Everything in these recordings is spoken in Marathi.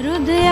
груди.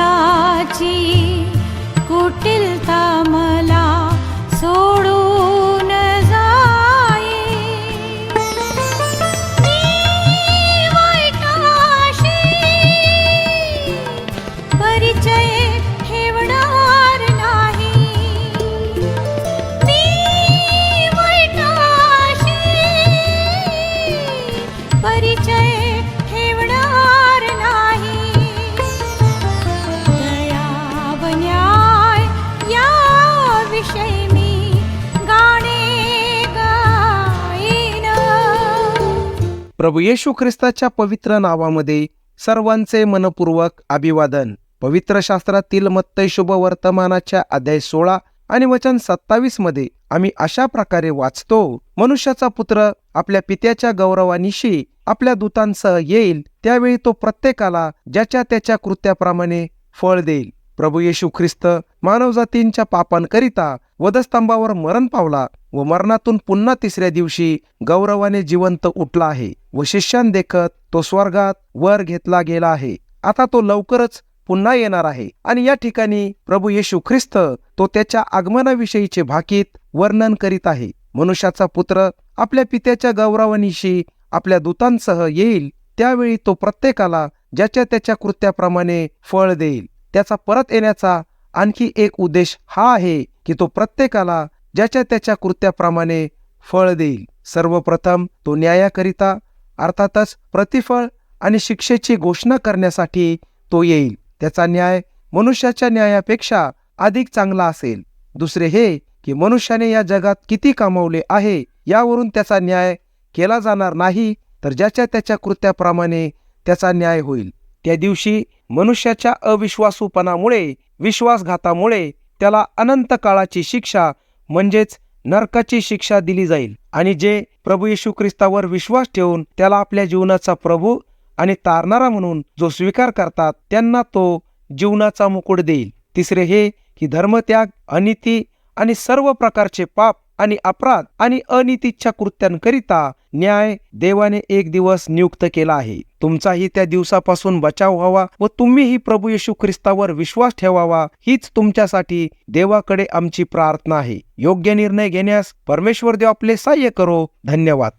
प्रभू येशू ख्रिस्ताच्या पवित्र नावामध्ये सर्वांचे मनपूर्वक अभिवादन. पवित्र शास्त्रातील मत्तय शुभ वर्तमानाच्या अध्याय सोळा आणि वचन सत्तावीसमध्ये आम्ही अशा प्रकारे वाचतो मनुष्याचा पुत्र आपल्या पित्याच्या गौरवानिशी आपल्या दूतांसह येईल त्यावेळी तो प्रत्येकाला ज्याच्या त्याच्या कृत्याप्रमाणे फळ देईल. प्रभू येशू ख्रिस्त मानवजातींच्या पापांकरिता वधस्तंभावर मरण पावला व मरणातून पुन्हा तिसऱ्या दिवशी गौरवाने जिवंत उठला आहे व शिष्यांदेखत तो स्वर्गात वर घेतला गेला आहे. आता तो लवकरच पुन्हा येणार आहे आणि या ठिकाणी प्रभू येशू ख्रिस्त तो त्याच्या आगमनाविषयीचे भाकीत वर्णन करीत आहे. मनुष्याचा पुत्र आपल्या पित्याच्या गौरवानिशी आपल्या दूतांसह येईल त्यावेळी तो प्रत्येकाला ज्याच्या त्याच्या कृत्याप्रमाणे फळ देईल. त्याचा परत येण्याचा आणखी एक उद्देश हा आहे की तो प्रत्येकाला ज्याच्या त्याच्या कृत्याप्रमाणे फळ देईल. सर्वप्रथम तो न्यायाकरिता अर्थातच प्रतिफळ आणि शिक्षेची घोषणा करण्यासाठी तो येईल. त्याचा न्याय मनुष्याच्या न्यायापेक्षा अधिक चांगला असेल. दुसरे हे की मनुष्याने या जगात किती कमावले आहे यावरून त्याचा न्याय केला जाणार नाही तर ज्याच्या त्याच्या कृत्याप्रमाणे त्याचा न्याय होईल. त्या दिवशी मनुष्याच्या अविश्वासूपणामुळे विश्वासघातामुळे त्याला अनंत काळाची शिक्षा म्हणजेच नरकाची शिक्षा दिली जाईल. आणि जे प्रभू येशू ख्रिस्तावर विश्वास ठेवून त्याला आपल्या जीवनाचा प्रभू आणि तारणारा म्हणून जो स्वीकार करतात त्यांना तो जीवनाचा मुकुट देईल. तिसरे हे की धर्मत्याग अनिती आणि सर्व प्रकारचे पाप आणि अपराध आणि अनितीच्या कृत्यांकरिता न्याय देवाने एक दिवस नियुक्त केला आहे. तुमचाही त्या दिवसापासून बचाव व्हावा व तुम्हीही प्रभू येशू ख्रिस्तावर विश्वास ठेवावा हीच तुमच्यासाठी देवाकडे आमची प्रार्थना आहे. योग्य निर्णय घेण्यास परमेश्वर देव आपले सहाय्य करो. धन्यवाद.